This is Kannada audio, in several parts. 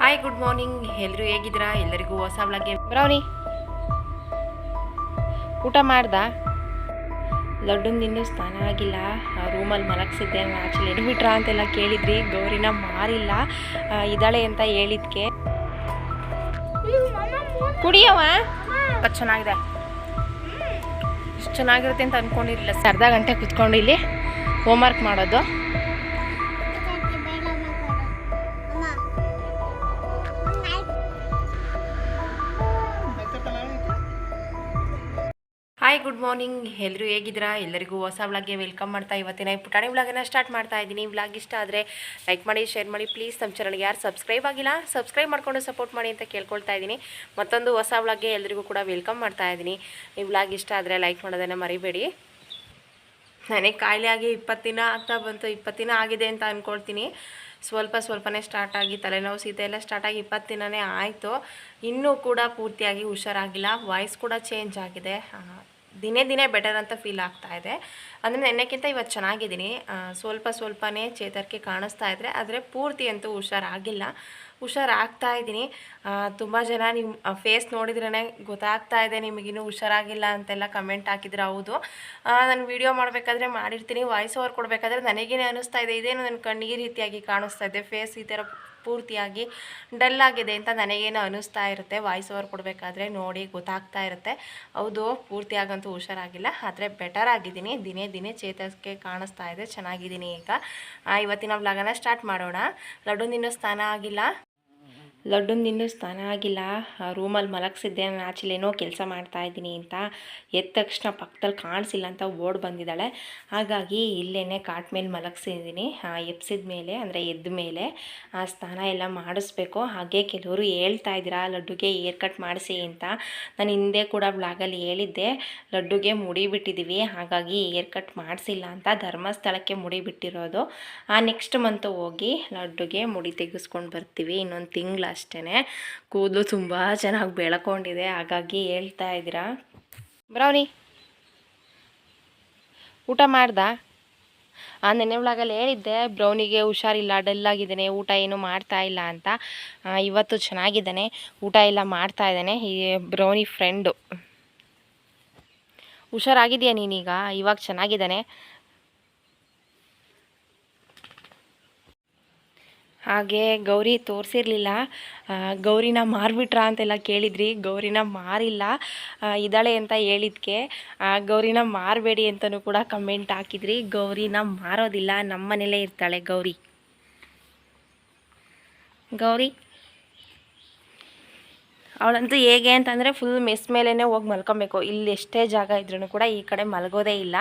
ಹಾಯ್ ಗುಡ್ ಮಾರ್ನಿಂಗ್ ಎಲ್ಲರೂ ಹೇಗಿದ್ದೀರಾ? ಎಲ್ಲರಿಗೂ ಹೊಸ ಬ್ಲಾಗ್ಗೆ ಬ್ರೌನಿ ಊಟ ಮಾಡ್ದ? ಲಡ್ಡುಂದು ಇನ್ನೂ ಸ್ನಾನ ಆಗಿಲ್ಲ. ರೂಮಲ್ಲಿ ಮಲಗಿಸಿದ್ದೆ ಆ್ಯಕ್ಚುಲಿ ಎಡ್ಬಿಟ್ರಾ ಅಂತೆಲ್ಲ ಕೇಳಿದ್ರಿ. ಗೌರಿನ ಮಾರಿಲ್ಲ. ಇದ್ದಾಳೆ ಅಂತ ಹೇಳಿದ್ಕೆ. ಕುಡಿಯವ ಚೆನ್ನಾಗಿದೆ. ಇಷ್ಟು ಚೆನ್ನಾಗಿರುತ್ತೆ ಅಂತ ಅಂದ್ಕೊಂಡಿರಲಿಲ್ಲ ಅರ್ಧ ಗಂಟೆ ಕುತ್ಕೊಂಡು ಇಲ್ಲಿ ಹೋಮ್ವರ್ಕ್ ಮಾಡೋದು. ಗುಡ್ ಮಾರ್ನಿಂಗ್ ಎಲ್ಲರೂ ಹೇಗಿದ್ದೀರಾ? ಎಲ್ಲರಿಗೂ ಹೊಸ ವ್ಲಾಗ್ಗೆ ವೆಲ್ಕಮ್ ಮಾಡ್ತಾ ಇವತ್ತಿನ ಪುಟಾಣಿ ವ್ಲಾಗನ್ನು ಸ್ಟಾರ್ಟ್ ಮಾಡ್ತಾ ಇದ್ದೀನಿ. ವ್ಲಾಗ್ ಇಷ್ಟ ಆದರೆ ಲೈಕ್ ಮಾಡಿ, ಶೇರ್ ಮಾಡಿ. ಪ್ಲೀಸ್ ನಮ್ಮ ಚಾನಲ್ಗೆ ಯಾರು ಸಬ್ಸ್ಕ್ರೈಬ್ ಆಗಿಲ್ಲ, ಸಬ್ಸ್ಕ್ರೈಬ್ ಮಾಡ್ಕೊಂಡು ಸಪೋರ್ಟ್ ಮಾಡಿ ಅಂತ ಕೇಳ್ಕೊಳ್ತಾ ಇದ್ದೀನಿ. ಮತ್ತೊಂದು ಹೊಸ ವ್ಲಾಗ್ಗೆ ಎಲ್ಲರಿಗೂ ಕೂಡ ವೆಲ್ಕಮ್ ಮಾಡ್ತಾ ಇದ್ದೀನಿ. ಈ ವ್ಲಾಗ್ ಇಷ್ಟ ಆದರೆ ಲೈಕ್ ಮಾಡೋದನ್ನು ಮರಿಬೇಡಿ. ನನಗೆ ಕಾಯಿಲೆ ಆಗಿ ಇಪ್ಪತ್ತು ದಿನ ಆಗ್ತಾ ಬಂತು. ಇಪ್ಪತ್ತು ದಿನ ಆಗಿದೆ ಅಂತ ಅಂದ್ಕೊಳ್ತೀನಿ ಸ್ವಲ್ಪ ಸ್ವಲ್ಪನೇ ಸ್ಟಾರ್ಟ್ ಆಗಿ, ತಲೆನೋವು ಶೀತ ಎಲ್ಲ ಸ್ಟಾರ್ಟ್ ಆಗಿ ಇಪ್ಪತ್ತು ದಿನವೇ ಆಯಿತು. ಇನ್ನೂ ಕೂಡ ಪೂರ್ತಿಯಾಗಿ ಹುಷಾರಾಗಿಲ್ಲ. ವಾಯ್ಸ್ ಕೂಡ ಚೇಂಜ್ ಆಗಿದೆ. ದಿನೇ ದಿನೇ ಬೆಟರ್ ಅಂತ ಫೀಲ್ ಆಗ್ತಾ ಇದೆ. ಅಂದರೆ ನೆನ್ನೆಕ್ಕಿಂತ ಇವತ್ತು ಚೆನ್ನಾಗಿದ್ದೀನಿ. ಸ್ವಲ್ಪ ಸ್ವಲ್ಪನೇ ಚೇತರಿಕೆ ಕಾಣಿಸ್ತಾ ಇದ್ದರೆ ಆದರೆ ಪೂರ್ತಿ ಅಂತೂ ಹುಷಾರಾಗಿಲ್ಲ. ಹುಷಾರಾಗ್ತಾ ಇದ್ದೀನಿ. ತುಂಬ ಜನ ನಿಮ್ಮ ಫೇಸ್ ನೋಡಿದ್ರೇ ಗೊತ್ತಾಗ್ತಾ ಇದೆ ನಿಮಗಿನ್ನೂ ಹುಷಾರಾಗಿಲ್ಲ ಅಂತೆಲ್ಲ ಕಮೆಂಟ್ ಹಾಕಿದ್ರೆ. ಹೌದು. ನಾನು ವಿಡಿಯೋ ಮಾಡಬೇಕಾದ್ರೆ ಮಾಡಿರ್ತೀನಿ. ವಾಯ್ಸ್ ಓವರ್ ಕೊಡಬೇಕಾದ್ರೆ ನನಗೇನೆ ಅನ್ನಿಸ್ತಾ ಇದೆ. ಇದೇನು ನನ್ನ ಕಣ್ಣಿಗೆ ರೀತಿಯಾಗಿ ಕಾಣಿಸ್ತಾ ಇದೆ. ಫೇಸ್ ಈ ಥರ ಪೂರ್ತಿಯಾಗಿ ಡಲ್ ಆಗಿದೆ ಅಂತ ನನಗೇನೋ ಅನ್ನಿಸ್ತಾ ಇರುತ್ತೆ. ವಾಯ್ಸ್ ಓವರ್ ಕೊಡಬೇಕಾದ್ರೆ ನೋಡಿ ಗೊತ್ತಾಗ್ತಾ ಇರುತ್ತೆ. ಹೌದು, ಪೂರ್ತಿಯಾಗಂತೂ ಹುಷಾರಾಗಿಲ್ಲ, ಆದರೆ ಬೆಟರ್ ಆಗಿದ್ದೀನಿ. ದಿನೇ ದಿನೇ ಚೇತರಿಕೆ ಕಾಣಿಸ್ತಾ ಇದೆ. ಚೆನ್ನಾಗಿದ್ದೀನಿ ಈಗ. ಇವತ್ತಿನ ವ್ಲಾಗನ ಸ್ಟಾರ್ಟ್ ಮಾಡೋಣ. ಲಡ್ಡುಂದಿನ್ನೂ ಸ್ನಾನ ಆಗಿಲ್ಲ. ಲಡ್ಡುಂದಿನ್ನೂ ಸ್ನಾನ ಆಗಿಲ್ಲ. ರೂಮಲ್ಲಿ ಮಲಗಿಸಿದ್ದೆ. ನಾನು ಆಚೆಲೇನೋ ಕೆಲಸ ಮಾಡ್ತಾ ಇದ್ದೀನಿ ಅಂತ ಎದ್ದ ತಕ್ಷಣ ಪಕ್ಕದಲ್ಲಿ ಕಾಣಿಸಿಲ್ಲ ಅಂತ ಓಡ್ ಬಂದಿದ್ದಾಳೆ. ಹಾಗಾಗಿ ಇಲ್ಲೇ ಕಾಟ್ ಮೇಲೆ ಮಲಗಿಸಿದ್ದೀನಿ ಎಪ್ಸಿದ ಮೇಲೆ, ಅಂದರೆ ಎದ್ದ ಮೇಲೆ ಆ ಸ್ನಾನ ಎಲ್ಲ ಮಾಡಿಸ್ಬೇಕು. ಹಾಗೆ ಕೆಲವರು ಹೇಳ್ತಾ ಇದ್ದೀರಾ, ಲಡ್ಡುಗೆ ಏರ್ ಕಟ್ ಮಾಡಿಸಿ ಅಂತ. ನಾನು ಹಿಂದೆ ಕೂಡ ಬ್ಲಾಗಲ್ಲಿ ಹೇಳಿದ್ದೆ, ಲಡ್ಡುಗೆ ಮುಡಿ ಬಿಟ್ಟಿದ್ದೀವಿ ಹಾಗಾಗಿ ಏರ್ ಕಟ್ ಮಾಡಿಸಿಲ್ಲ ಅಂತ ಧರ್ಮಸ್ಥಳಕ್ಕೆ ಮುಡಿ ಬಿಟ್ಟಿರೋದು ಆ ನೆಕ್ಸ್ಟ್ ಮಂತು ಹೋಗಿ ಲಡ್ಡುಗೆ ಮುಡಿ ತೆಗೆಸ್ಕೊಂಡು ಬರ್ತೀವಿ. ಇನ್ನೊಂದು ತಿಂಗಳು ಅಷ್ಟೇ ಕೂದಲು ತುಂಬ ಚೆನ್ನಾಗಿ ಬೆಳ್ಕೊಂಡಿದೆ, ಹಾಗಾಗಿ ಹೇಳ್ತಾ ಇದ್ದೀರಾ? ಬ್ರೌನಿ, ಊಟ ಮಾಡ್ದ? ಆ, ನೆನ್ನೆ ಒಳಗಲ್ಲಿ ಹೇಳಿದ್ದೆ, ಬ್ರೌನಿಗೆ ಹುಷಾರಿಲ್ಲ, ಡಲ್ಲಾಗಿದ್ದಾನೆ, ಊಟ ಏನು ಮಾಡ್ತಾ ಇಲ್ಲ ಅಂತ. ಇವತ್ತು ಚೆನ್ನಾಗಿದ್ದಾನೆ, ಊಟ ಎಲ್ಲ ಮಾಡ್ತಾ ಇದ್ದಾನೆ ಈ ಬ್ರೌನಿ ಫ್ರೆಂಡು ಹುಷಾರಾಗಿದೆಯಾ ನೀನೀಗ? ಇವಾಗ ಚೆನ್ನಾಗಿದ್ದಾನೆ? ಹಾಗೆ ಗೌರಿ ತೋರಿಸಿರ್ಲಿಲ್ಲ. ಗೌರಿನ ಮಾರ್ಬಿಟ್ರಾ ಅಂತೆಲ್ಲ ಕೇಳಿದ್ರಿ. ಗೌರಿನ ಮಾರಿಲ್ಲ. ಇದ್ದಾಳೆ ಅಂತ ಹೇಳಿದ್ಕೆ. ಗೌರಿನ ಮಾರಬೇಡಿ ಅಂತಲೂ ಕೂಡ ಕಮೆಂಟ್ ಹಾಕಿದ್ರಿ. ಗೌರಿನ ಮಾರೋದಿಲ್ಲ. ನಮ್ಮ ಮನೇಲೇ ಇರ್ತಾಳೆ ಗೌರಿ. ಗೌರಿ ಅವಳಂತೂ ಹೇಗೆ ಅಂತಂದರೆ ಫುಲ್ ಮೆಸ್ ಮೇಲೇ ಹೋಗಿ ಮಲ್ಕೊಬೇಕು. ಇಲ್ಲಿ ಎಷ್ಟೇ ಜಾಗ ಇದ್ರೂ ಕೂಡ ಈ ಕಡೆ ಮಲಗೋದೇ ಇಲ್ಲ.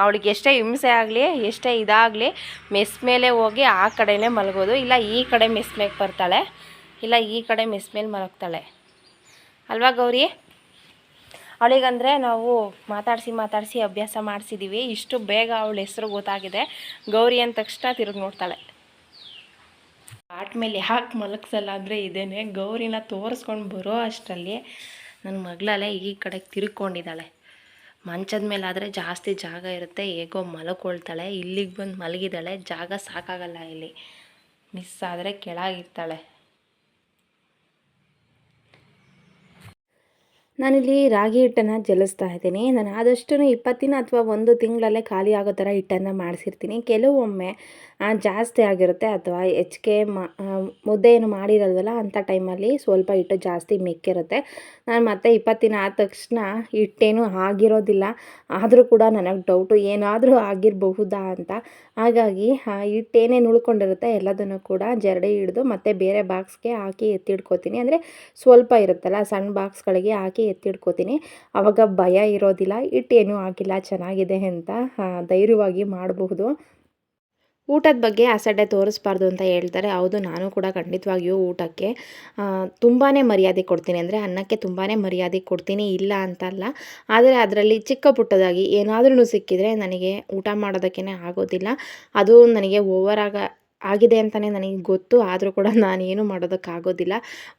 ಅವಳಿಗೆ ಎಷ್ಟೇ ಹಿಂಸೆ ಆಗಲಿ, ಎಷ್ಟೇ ಇದಾಗಲಿ ಮೆಸ್ ಮೇಲೆ ಹೋಗಿ ಆ ಕಡೆನೇ ಮಲಗೋದು. ಇಲ್ಲ ಈ ಕಡೆ ಮೆಸ್ ಮೇಲೆ ಬರ್ತಾಳೆ, ಇಲ್ಲ ಈ ಕಡೆ ಮೆಸ್ ಮೇಲೆ ಮಲಗ್ತಾಳೆ. ಅಲ್ವಾ ಗೌರಿ? ಅವಳಿಗಂದರೆ ನಾವು ಮಾತಾಡಿಸಿ ಮಾತಾಡಿಸಿ ಅಭ್ಯಾಸ ಮಾಡಿಸಿದ್ದೀವಿ ಇಷ್ಟು ಬೇಗ ಅವಳ ಹೆಸರು ಗೊತ್ತಾಗಿದೆ. ಗೌರಿ ಅಂದ ತಕ್ಷಣ ತಿರುಗಿ ನೋಡ್ತಾಳೆ. ಕಾಟ್ ಮೇಲೆ ಯಾಕೆ ಮಲಗಿಸಲ್ಲ ಅಂದರೆ ಇದೇನೆ ಗೌರಿನ ತೋರಿಸ್ಕೊಂಡು ಬರೋ ಅಷ್ಟರಲ್ಲಿ ನನ್ನ ಮಗಳಲ್ಲೇ ಈ ಕಡೆಗೆ ತಿರ್ಕೊಂಡಿದ್ದಾಳೆ. ಮಂಚದ ಮೇಲೆ ಆದರೆ ಜಾಸ್ತಿ ಜಾಗ ಇರುತ್ತೆ, ಹೇಗೋ ಮಲಕೊಳ್ತಾಳೆ, ಇಲ್ಲಿಗೆ ಬಂದು ಮಲಗಿದ್ದಾಳೆ, ಜಾಗ ಸಾಕಾಗಲ್ಲ ಇಲ್ಲಿ. ಮಿಸ್ ಆದರೆ ಕೆಳಗಿರ್ತಾಳೆ ನಾನಿಲ್ಲಿ ರಾಗಿ ಹಿಟ್ಟನ್ನು ಜಲಿಸ್ತಾ ಇದ್ದೀನಿ. ನಾನು ಆದಷ್ಟು ಇಪ್ಪತ್ತಿನ ಅಥವಾ ಒಂದು ತಿಂಗಳಲ್ಲೇ ಖಾಲಿ ಆಗೋ ಥರ ಹಿಟ್ಟನ್ನು ಮಾಡಿಸಿರ್ತೀನಿ. ಕೆಲವೊಮ್ಮೆ ಜಾಸ್ತಿ ಆಗಿರುತ್ತೆ ಅಥವಾ ಹೆಚ್ಚಿಗೆ ಮುದ್ದೆ ಏನು ಮಾಡಿರಲ್ವಲ್ಲ ಅಂಥ ಟೈಮಲ್ಲಿ ಸ್ವಲ್ಪ ಹಿಟ್ಟು ಜಾಸ್ತಿ ಮೆಕ್ಕಿರುತ್ತೆ. ನಾನು ಮತ್ತೆ ಇಪ್ಪತ್ತು ದಿನ ಆದ ತಕ್ಷಣ ಹಿಟ್ಟೇನು ಆಗಿರೋದಿಲ್ಲ. ಆದರೂ ಕೂಡ ನನಗೆ ಡೌಟು ಏನಾದರೂ ಆಗಿರಬಹುದಾ ಅಂತ. ಹಾಗಾಗಿ ಹಿಟ್ಟೇನೇನು ಉಳ್ಕೊಂಡಿರುತ್ತೆ ಎಲ್ಲದನ್ನು ಕೂಡ ಜರಡಿ ಹಿಡಿದು ಮತ್ತೆ ಬೇರೆ ಬಾಕ್ಸ್ಗೆ ಹಾಕಿ ಎತ್ತಿಡ್ಕೋತೀನಿ ಅಂದರೆ ಸ್ವಲ್ಪ ಇರುತ್ತಲ್ಲ, ಸಣ್ಣ ಬಾಕ್ಸ್ಗಳಿಗೆ ಹಾಕಿ ಎತ್ತಿಡ್ಕೋತೀನಿ. ಆವಾಗ ಭಯ ಇರೋದಿಲ್ಲ, ಹಿಟ್ಟೇನೂ ಆಗಿಲ್ಲ, ಚೆನ್ನಾಗಿದೆ ಅಂತ ಧೈರ್ಯವಾಗಿ ಮಾಡಬಹುದು. ಊಟದ ಬಗ್ಗೆ ಅಸಡ್ಡೆ ತೋರಿಸ್ಬಾರ್ದು ಅಂತ ಹೇಳ್ತಾರೆ. ಹೌದು, ನಾನು ಕೂಡ ಖಂಡಿತವಾಗಿಯೂ ಊಟಕ್ಕೆ ತುಂಬಾ ಮರ್ಯಾದೆ ಕೊಡ್ತೀನಿ. ಅಂದರೆ ಅನ್ನಕ್ಕೆ ತುಂಬಾ ಮರ್ಯಾದೆ ಕೊಡ್ತೀನಿ, ಇಲ್ಲ ಅಂತಲ್ಲ. ಆದರೆ ಅದರಲ್ಲಿ ಚಿಕ್ಕ ಪುಟ್ಟದಾಗಿ ಏನಾದ್ರೂ ಸಿಕ್ಕಿದರೆ ನನಗೆ ಊಟ ಮಾಡೋದಕ್ಕೇ ಆಗೋದಿಲ್ಲ. ಅದು ನನಗೆ ಓವರಾಗ ಆಗಿದೆ ಅಂತಲೇ ನನಗೆ ಗೊತ್ತು. ಆದರೂ ಕೂಡ ನಾನೇನು ಮಾಡೋದಕ್ಕಾಗೋದಿಲ್ಲ.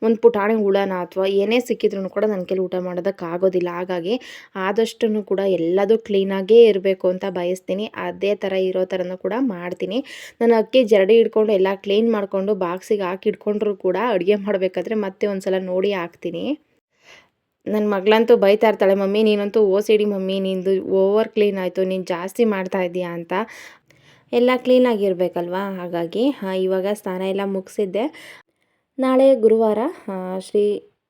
ಒಂದು ಪುಟಾಣಿ ಹುಳನ ಅಥವಾ ಏನೇ ಸಿಕ್ಕಿದ್ರೂ ಕೂಡ ನನ್ನ ಕೈಲಿ ಊಟ ಮಾಡೋದಕ್ಕಾಗೋದಿಲ್ಲ. ಹಾಗಾಗಿ ಆದಷ್ಟು ಕೂಡ ಎಲ್ಲದೂ ಕ್ಲೀನಾಗೇ ಇರಬೇಕು ಅಂತ ಬಯಸ್ತೀನಿ. ಅದೇ ಥರ ಇರೋ ಥರನೂ ಕೂಡ ಮಾಡ್ತೀನಿ. ನಾನು ಅಕ್ಕಿ ಜರಡಿ ಹಿಡ್ಕೊಂಡು ಎಲ್ಲ ಕ್ಲೀನ್ ಮಾಡಿಕೊಂಡು ಬಾಕ್ಸಿಗೆ ಹಾಕಿ ಇಟ್ಕೊಂಡ್ರೂ ಕೂಡ ಅಡುಗೆ ಮಾಡಬೇಕಾದ್ರೆ ಮತ್ತೆ ಒಂದು ಸಲ ನೋಡಿ ಹಾಕ್ತೀನಿ. ನನ್ನ ಮಗಳಂತೂ ಬೈತಾ ಇರ್ತಾಳೆ, ಮಮ್ಮಿ, ನೀನಂತೂ ಓ ಸಿಡಿ ಮಮ್ಮಿ, ನಿಂದು ಓವರ್ ಕ್ಲೀನ್ ಆಯಿತು, ನೀನು ಜಾಸ್ತಿ ಮಾಡ್ತಾ ಇದ್ದೀಯಾ ಅಂತ. ಎಲ್ಲ ಕ್ಲೀನಾಗಿರಬೇಕಲ್ವಾ ಹಾಗಾಗಿ ಇವಾಗ ಸ್ನಾನ ಎಲ್ಲ ಮುಗಿಸಿದ್ದೆ. ನಾಳೆ ಗುರುವಾರ ಶ್ರೀ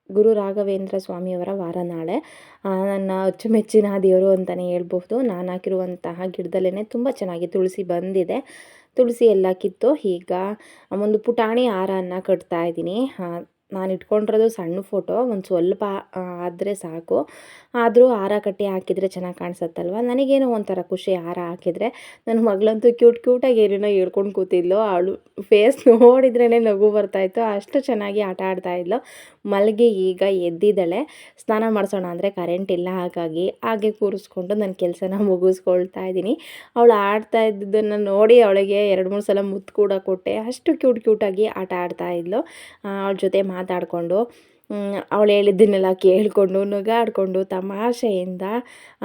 ಗುರು ರಾಘವೇಂದ್ರ ಸ್ವಾಮಿಯವರ ವಾರ ನಾಳೆ. ನನ್ನ ಅಚ್ಚುಮೆಚ್ಚಿನ ದೇವರು ಅಂತಲೇ ಹೇಳ್ಬೋದು ನಾನು ಹಾಕಿರುವಂತಹ ಗಿಡದಲ್ಲೇ ತುಂಬ ಚೆನ್ನಾಗಿ ತುಳಸಿ ಬಂದಿದೆ. ತುಳಸಿ ಎಲ್ಲ ಕಿತ್ತು. ಈಗ ಒಂದು ಪುಟಾಣಿ ಹಾರನ್ನು ಕಟ್ತಾ ಇದ್ದೀನಿ. ನಾನು ಇಟ್ಕೊಂಡಿರೋದು ಸಣ್ಣ ಫೋಟೋ ಒಂದು ಸ್ವಲ್ಪ ಆದರೆ ಸಾಕು. ಆದರೂ ಹಾರ ಕಟ್ಟಿ ಹಾಕಿದರೆ ಚೆನ್ನಾಗಿ ಕಾಣಿಸುತ್ತಲ್ವ? ನನಗೇನೋ ಒಂಥರ ಖುಷಿ ಹಾರ ಹಾಕಿದರೆ. ನನ್ನ ಮಗಳಂತೂ ಕ್ಯೂಟ್ ಕ್ಯೂಟಾಗಿ ಏನೇನೋ ಹೇಳ್ಕೊಂಡು ಕೂತಿದ್ಲು. ಅವಳು ಫೇಸ್ ನೋಡಿದ್ರೇ ನಗು ಬರ್ತಾಯಿತ್ತು ಅಷ್ಟು ಚೆನ್ನಾಗಿ ಆಟ ಆಡ್ತಾ ಇದ್ಲು. ಮಲಗಿ ಈಗ ಎದ್ದಿದ್ದಾಳೆ. ಸ್ನಾನ ಮಾಡಿಸೋಣ ಅಂದರೆ ಕರೆಂಟ್ ಇಲ್ಲ, ಹಾಗಾಗಿ ಹಾಗೆ ಕೂರಿಸ್ಕೊಂಡು ನನ್ನ ಕೆಲಸನ ಮುಗಿಸ್ಕೊಳ್ತಾ ಇದ್ದೀನಿ. ಅವಳು ಆಡ್ತಾ ಇದ್ದದನ್ನು ನೋಡಿ ಅವಳಿಗೆ ಎರಡು, ಮೂರು ಸಲ ಮುತ್ತು ಕೂಡ ಕೊಟ್ಟೆ. ಅಷ್ಟು ಕ್ಯೂಟ್ ಕ್ಯೂಟಾಗಿ ಆಟ ಆಡ್ತಾ ಇದ್ಲು. ಅವಳ ಜೊತೆ ಮಾತಾಡಿಕೊಂಡು ಅವಳು ಹೇಳಿದ್ದನ್ನೆಲ್ಲ ಕೇಳಿಕೊಂಡು ನುಗಾಡಿಕೊಂಡು ತಮಾಷೆಯಿಂದ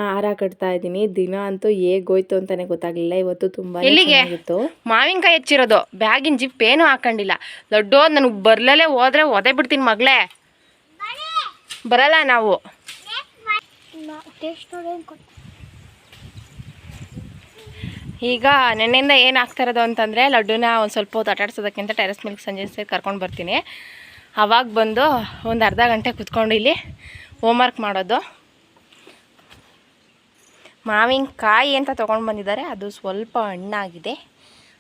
ಹಾರ ಕಟ್ತಾ ಇದ್ದೀನಿ. ದಿನ ಅಂತೂ ಹೇಗೋಯ್ತು ಅಂತಲೇ ಗೊತ್ತಾಗಲಿಲ್ಲ. ಇವತ್ತು ತುಂಬ ಇತ್ತು ಚೆನ್ನಾಗಿತ್ತು. ಮಾವಿನಕಾಯಿ ಹೆಚ್ಚಿರೋದು. ಬ್ಯಾಗಿನ ಜಿಪ್ ಏನೂ ಹಾಕೊಂಡಿಲ್ಲ. ದೊಡ್ಡ ನನಗೆ ಬರ್ಲಲ್ಲೇ ಹೋದ್ರೆ ಒದೆ ಬಿಡ್ತೀನಿ ಮಗಳೇ. ಬರಲ್ಲ ನಾವು. ಈಗ ನೆನ್ನೆಯಿಂದ ಏನು ಆಗ್ತಾ ಇರೋದು ಅಂತಂದರೆ ಲಡ್ಡುನ ಒಂದು ಸ್ವಲ್ಪ ಹೊತ್ತು ಆಟಾಡ್ಸೋದಕ್ಕಿಂತ ಟೆರೆಸ್ ಮೇಲೆ ಸಂಜೆ ಸೇರಿ ಕರ್ಕೊಂಡು ಬರ್ತೀನಿ. ಅವಾಗ ಬಂದು ಒಂದು ಅರ್ಧ ಗಂಟೆ ಕುತ್ಕೊಂಡು ಇಲ್ಲಿ ಹೋಮ್ವರ್ಕ್ ಮಾಡೋದು. ಮಾವಿನಕಾಯಿ ಅಂತ ತೊಗೊಂಡು ಬಂದಿದ್ದಾರೆ. ಅದು ಸ್ವಲ್ಪ ಹಣ್ಣಾಗಿದೆ.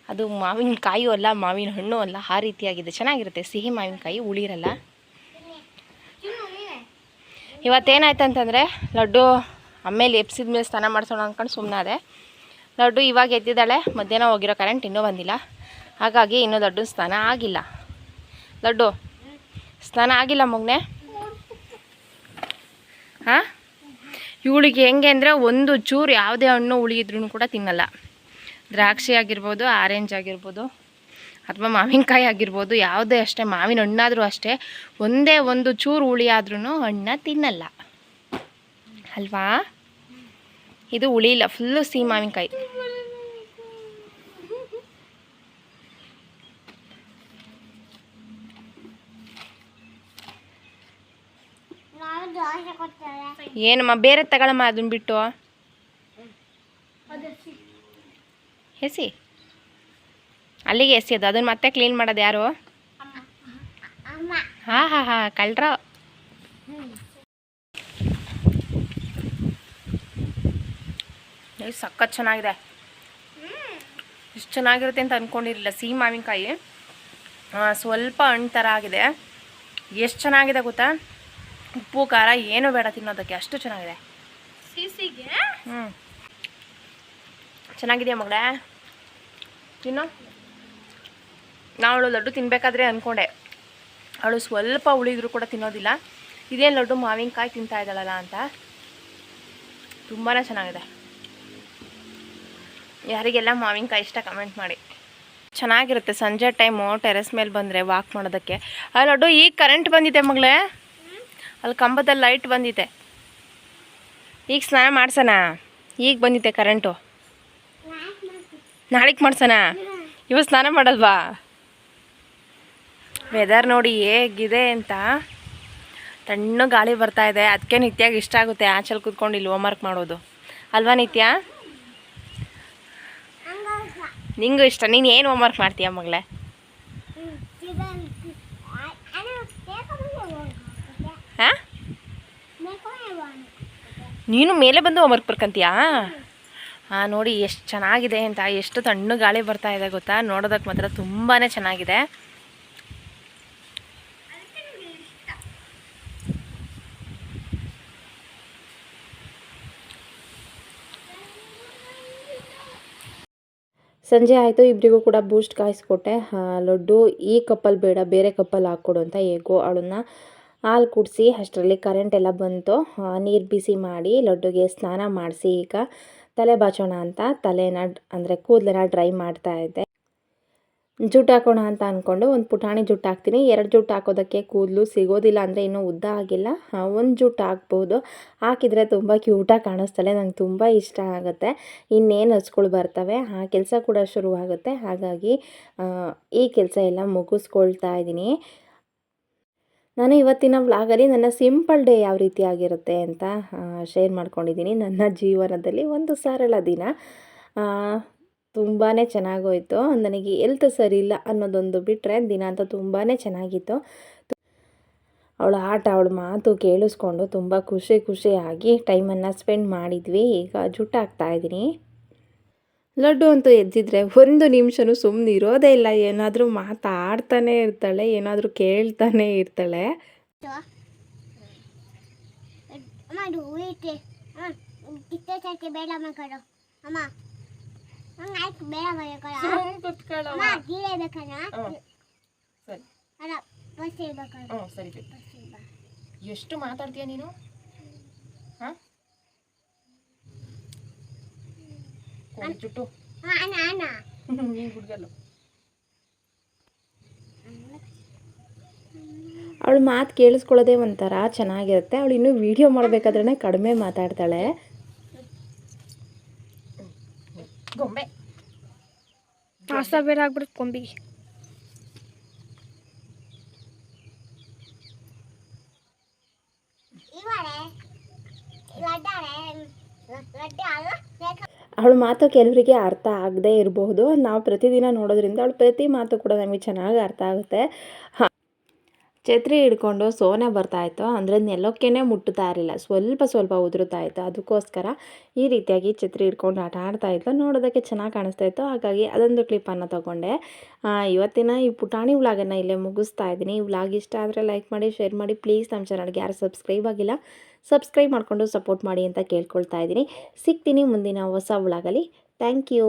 ಅದು ಮಾವಿನಕಾಯಿ ಅಲ್ಲ, ಮಾವಿನ ಹಣ್ಣು ಅಲ್ಲ, ಆ ರೀತಿಯಾಗಿದೆ. ಚೆನ್ನಾಗಿರುತ್ತೆ. ಸಿಹಿ ಮಾವಿನಕಾಯಿ ಉಳಿರಲ್ಲ ಇವತ್ತೇನಾಯ್ತು ಅಂತಂದರೆ ಲಡ್ಡು ಆಮೇಲೆ ಎಪ್ಸಿದ ಮೇಲೆ ಸ್ನಾನ ಮಾಡಿಸೋಣ ಅಂದ್ಕೊಂಡು ಸುಮ್ಮನಾದೆ ಲಡ್ಡು ಇವಾಗ ಎದ್ದಿದ್ದಾಳೆ, ಮಧ್ಯಾಹ್ನ ಹೋಗಿರೋ ಕರೆಂಟ್ ಇನ್ನೂ ಬಂದಿಲ್ಲ. ಹಾಗಾಗಿ ಇನ್ನೂ ಲಡ್ಡು ಸ್ನಾನ ಆಗಿಲ್ಲ. ಲಡ್ಡು ಸ್ನಾನ ಆಗಿಲ್ಲ ಮಗ್ನೆ? ಹಾಂ? ಇವಳಿಗೆ ಹೆಂಗೆ ಅಂದರೆ ಒಂದು ಚೂರು ಯಾವುದೇ ಹಣ್ಣು ಉಳಿಯಿದ್ರೂ ಕೂಡ ತಿನ್ನಲ್ಲ. ದ್ರಾಕ್ಷಿ ಆಗಿರ್ಬೋದು, ಆರೆಂಜ್ ಆಗಿರ್ಬೋದು, ಅಥವಾ ಮಾವಿನಕಾಯಿ ಆಗಿರ್ಬೋದು, ಯಾವುದೇ ಅಷ್ಟೇ, ಮಾವಿನ ಹಣ್ಣಾದರೂ ಅಷ್ಟೇ, ಒಂದೇ ಒಂದು ಚೂರು ಹುಳಿ ಆದ್ರೂ ಹಣ್ಣ ತಿನ್ನಲ್ಲ. ಅಲ್ವಾ? ಇದು ಉಳಿಯಿಲ್ಲ ಫುಲ್ಲು ಸಿಹಿ ಮಾವಿನಕಾಯಿ. ಏನಮ್ಮ ಬೇರೆ ತಗೊಳಮ್ಮ ಅದನ್ನ ಬಿಟ್ಟು? ಎಸಿ. ಅಲ್ಲಿಗೆ ಎಸಿಯೋದು ಅದನ್ನ ಮತ್ತೆ ಕ್ಲೀನ್ ಮಾಡೋದು ಯಾರು? ಹಾ ಹಾ ಹಾ ಕಳ್ರ. ಸಖತ್ ಚೆನ್ನಾಗಿದೆ. ಇಷ್ಟು ಚೆನ್ನಾಗಿರುತ್ತೆ ಅಂತ ಅಂದ್ಕೊಂಡಿರಲಿಲ್ಲ ಸಿಹಿ ಮಾವಿನಕಾಯಿ. ಸ್ವಲ್ಪ ಹಣ್ಣು ಥರ ಆಗಿದೆ. ಎಷ್ಟು ಚೆನ್ನಾಗಿದೆ ಗೊತ್ತಾ? ಉಪ್ಪು ಖಾರ ಏನು ಬೇಡ ತಿನ್ನೋದಕ್ಕೆ. ಅಷ್ಟು ಚೆನ್ನಾಗಿದೆ. ಹ್ಞೂ ಚೆನ್ನಾಗಿದೆಯಾ ಮಗಳೇ? ತಿನ್ನು. ನಾವು ಲಡ್ಡು ತಿನ್ನಬೇಕಾದ್ರೆ ಅಂದ್ಕೊಂಡೆ ಅವಳು ಸ್ವಲ್ಪ ಉಳಿದ್ರು ಕೂಡ ತಿನ್ನೋದಿಲ್ಲ. ಇದೇನು ಲಡ್ಡು? ಮಾವಿನಕಾಯಿ ತಿಂತಾ ಇದ್ದಾಳಲ್ಲ ಅಂತ. ತುಂಬಾ ಚೆನ್ನಾಗಿದೆ. ಯಾರಿಗೆಲ್ಲ ಮಾವಿನಕಾಯಿ ಇಷ್ಟ ಕಮೆಂಟ್ ಮಾಡಿ. ಚೆನ್ನಾಗಿರುತ್ತೆ. ಸಂಜೆ ಟೈಮು ಟೆರೆಸ್ ಮೇಲೆ ಬಂದರೆ ವಾಕ್ ಮಾಡೋದಕ್ಕೆ. ಆ ಲಡ್ಡು ಈಗ ಕರೆಂಟ್ ಬಂದಿದೆ ಮಗಳೇ? ಅಲ್ಲಿ ಕಂಬದಲ್ಲಿ ಲೈಟ್ ಬಂದಿದೆ ಈಗ ಸ್ನಾನ ಮಾಡ್ಸೋಣ. ಈಗ ಬಂದಿದೆ ಕರೆಂಟು ನಾಳೆಗೆ ಮಾಡ್ಸೋಣ. ಇವತ್ತು ಸ್ನಾನ ಮಾಡಲ್ವಾ? ವೆದರ್ ನೋಡಿ ಹೇಗಿದೆ ಅಂತ. ತಣ್ಣು ಗಾಳಿ ಬರ್ತಾ ಇದೆ. ಅದಕ್ಕೆ ನಿತ್ಯಾಗ ಇಷ್ಟ ಆಗುತ್ತೆ. ಆಚೆಲಿ ಕೂತ್ಕೊಂಡು ಇಲ್ಲಿ ಹೋಮ್ವರ್ಕ್ ಮಾಡೋದು. ಅಲ್ವಾ ನಿತ್ಯ? ನಿಂಗೂ ಇಷ್ಟ. ನೀನು ಏನು ಹೋಮ್ವರ್ಕ್ ಮಾಡ್ತೀಯ ಮಗಳೇ ಹಾಂ ನೀನು ಮೇಲೆ ಬಂದು ಹೋಮ್ವರ್ಕ್ ಬರ್ಕಂತೀಯಾ? ಹಾಂ ನೋಡಿ, ಎಷ್ಟು ಚೆನ್ನಾಗಿದೆ ಅಂತ, ಎಷ್ಟು ತಣ್ಣು ಗಾಳಿ ಬರ್ತಾ ಇದೆ ಗೊತ್ತಾ? ನೋಡೋದಕ್ಕೆ ಮಾತ್ರ ತುಂಬಾ ಚೆನ್ನಾಗಿದೆ. ಸಂಜೆ ಆಯಿತು ಇಬ್ಬರಿಗೂ ಕೂಡ ಬೂಸ್ಟ್ ಕಾಯಿಸ್ಕೊಟ್ಟೆ. ಲಡ್ಡು ಈ ಕಪ್ಪಲ್ಲಿ ಬೇಡ, ಬೇರೆ ಕಪ್ಪಲ್ಲಿ ಹಾಕ್ಕೊಡು ಅಂತ ಹೇಗೋ ಅವಳನ್ನ ಹಾಲು ಕುಡಿಸಿ ಅಷ್ಟರಲ್ಲಿ ಕರೆಂಟ್ ಎಲ್ಲ ಬಂತು. ನೀರು ಬಿಸಿ ಮಾಡಿ ಲಡ್ಡುಗೆ ಸ್ನಾನ ಮಾಡಿಸಿ ಈಗ ತಲೆ ಬಾಚೋಣ ಅಂತ ತಲೆನ ಅಂದರೆ ಕೂದಲನ್ನ ಡ್ರೈ ಮಾಡ್ತಾ ಇದ್ದೆ. ಜುಟ್ಟು ಹಾಕೋಣ ಅಂತ ಅಂದ್ಕೊಂಡು ಒಂದು ಪುಟಾಣಿ ಜುಟ್ಟು ಹಾಕ್ತೀನಿ. ಎರಡು ಜುಟ್ಟು ಹಾಕೋದಕ್ಕೆ ಕೂದಲು ಸಿಗೋದಿಲ್ಲ ಅಂದರೆ ಇನ್ನೂ ಉದ್ದ ಆಗಿಲ್ಲ. ಒಂದು ಜುಟ್ಟು ಹಾಕ್ಬೋದು. ಹಾಕಿದರೆ ತುಂಬ ಕ್ಯೂಟಾಗಿ ಕಾಣಿಸ್ತಾಳೆ ನಂಗೆ ತುಂಬ ಇಷ್ಟ ಆಗುತ್ತೆ. ಇನ್ನೇನು ಹಸ್ಗಳು ಬರ್ತವೆ, ಆ ಕೆಲಸ ಕೂಡ ಶುರುವಾಗುತ್ತೆ. ಹಾಗಾಗಿ ಈ ಕೆಲಸ ಎಲ್ಲ ಮುಗಿಸ್ಕೊಳ್ತಾ ಇದ್ದೀನಿ. ನಾನು ಇವತ್ತಿನ ವ್ಲಾಗಲ್ಲಿ ನನ್ನ ಸಿಂಪಲ್ ಡೇ ಯಾವ ರೀತಿ ಆಗಿರುತ್ತೆ ಅಂತ ಶೇರ್ ಮಾಡ್ಕೊಂಡಿದ್ದೀನಿ. ನನ್ನ ಜೀವನದಲ್ಲಿ ಒಂದು ಸರಳ ದಿನ. ತುಂಬಾ ಚೆನ್ನಾಗೋಯಿತು. ನನಗೆ ಎಲ್ತ್ ಸರಿ ಇಲ್ಲ ಅನ್ನೋದೊಂದು ಬಿಟ್ಟರೆ ದಿನ ಅಂತ ತುಂಬಾ ಚೆನ್ನಾಗಿತ್ತು. ಅವಳ ಆಟ, ಅವಳ ಮಾತು ಕೇಳಿಸ್ಕೊಂಡು ತುಂಬ ಖುಷಿ ಖುಷಿಯಾಗಿ ಟೈಮನ್ನು ಸ್ಪೆಂಡ್ ಮಾಡಿದ್ವಿ. ಈಗ ಹಾಕ್ತಾ ಇದ್ದೀನಿ. ಲಡ್ಡು ಅಂತೂ ಎದ್ದಿದ್ರೆ ಒಂದು ನಿಮಿಷನೂ ಸುಮ್ಮನೆ ಇರೋದೇ ಇಲ್ಲ. ಏನಾದರೂ ಮಾತಾಡ್ತಾನೆ ಇರ್ತಾಳೆ ಏನಾದರೂ ಕೇಳ್ತಾನೆ ಇರ್ತಾಳೆ. ಅಮ್ಮ ಮಾತಾಡ್ತೀಯ ನೀನು? ಅಮ್ಮ ಕಿತ್ತಕ್ಕೆ ಬೇಡ ಮಕ್ಕಳು ಅಮ್ಮ ನಂಗೆ ಆಯ್ತು ಬೇಡ ಮಕ್ಕಳು ಅಮ್ಮ ಗೀಳೆ ಬೇಕಣ್ಣ ಸರಿ ಅಲ್ಲ ಬಸ್ ಇರ್ಬೇಕಣ್ಣ ಹ್ಞೂ ಸರಿ ಬಸ್ ಇರ್ಬ ಎಷ್ಟು ಮಾತಾಡ್ತೀಯ ನೀನು ಹಾಂ ಹುಡುಗಲ್ಲು ಅವಳ ಮಾತು ಕೇಳಿಸ್ಕೊಳ್ಳೋದೇ ಒಂಥರ ಚೆನ್ನಾಗಿರುತ್ತೆ. ಅವಳು ಇನ್ನೂ ವಿಡಿಯೋ ಮಾಡಬೇಕಾದ್ರೆ ಕಡಿಮೆ ಮಾತಾಡ್ತಾಳೆ. ಗೊಂಬೆ. ಪಾಸ ಬೇರೆ ಆಗ್ಬಿಡುತ್ತೆ ಕೊಂಬಿಗೆ ಲಡ್ಡ ಲಡ್ಡ ಅಲ್ಲ ಅವಳ ಮಾತು ಕೆಲವರಿಗೆ ಅರ್ಥ ಆಗದೇ ಇರಬಹುದು. ನಾವು ಪ್ರತಿದಿನ ನೋಡೋದ್ರಿಂದ ಅವಳು ಪ್ರತಿ ಮಾತು ಕೂಡ ನಮಗೆ ಚೆನ್ನಾಗಿ ಅರ್ಥ ಆಗುತ್ತೆ. ಛತ್ರಿ ಹಿಡ್ಕೊಂಡು ಸೋನೆ ಬರ್ತಾಯಿತ್ತು ಅಂದರೆ ನೆಲಕ್ಕೇ ಮುಟ್ಟುತ್ತಾ ಇರಲಿಲ್ಲ. ಸ್ವಲ್ಪ ಸ್ವಲ್ಪ ಉದುರುತ್ತಾ ಇತ್ತು. ಅದಕ್ಕೋಸ್ಕರ ಈ ರೀತಿಯಾಗಿ ಛತ್ರಿ ಹಿಡ್ಕೊಂಡು ಆಟ ಆಡ್ತಾ ಇತ್ತು ನೋಡೋದಕ್ಕೆ ಚೆನ್ನಾಗಿ ಕಾಣಿಸ್ತಾ ಇತ್ತು. ಹಾಗಾಗಿ ಅದೊಂದು ಕ್ಲಿಪ್ಪನ್ನು ತೊಗೊಂಡೆ. ಇವತ್ತಿನ ಈ ಪುಟಾಣಿ ವ್ಲಾಗನ್ನು ಇಲ್ಲೇ ಮುಗಿಸ್ತಾ ಇದ್ದೀನಿ. ವ್ಲಾಗ್ ಇಷ್ಟ ಆದರೆ ಲೈಕ್ ಮಾಡಿ ಶೇರ್ ಮಾಡಿ. ಪ್ಲೀಸ್ ನಮ್ಮ ಚಾನಲ್ಗೆ ಯಾರು ಸಬ್ಸ್ಕ್ರೈಬ್ ಆಗಿಲ್ಲ. ಸಬ್ಸ್ಕ್ರೈಬ್ ಮಾಡಿಕೊಂಡು ಸಪೋರ್ಟ್ ಮಾಡಿ ಅಂತ ಕೇಳ್ಕೊಳ್ತಾ ಇದ್ದೀನಿ. ಸಿಗ್ತೀನಿ ಮುಂದಿನ ಹೊಸ ವ್ಲಾಗಲ್ಲಿ ಥ್ಯಾಂಕ್ ಯು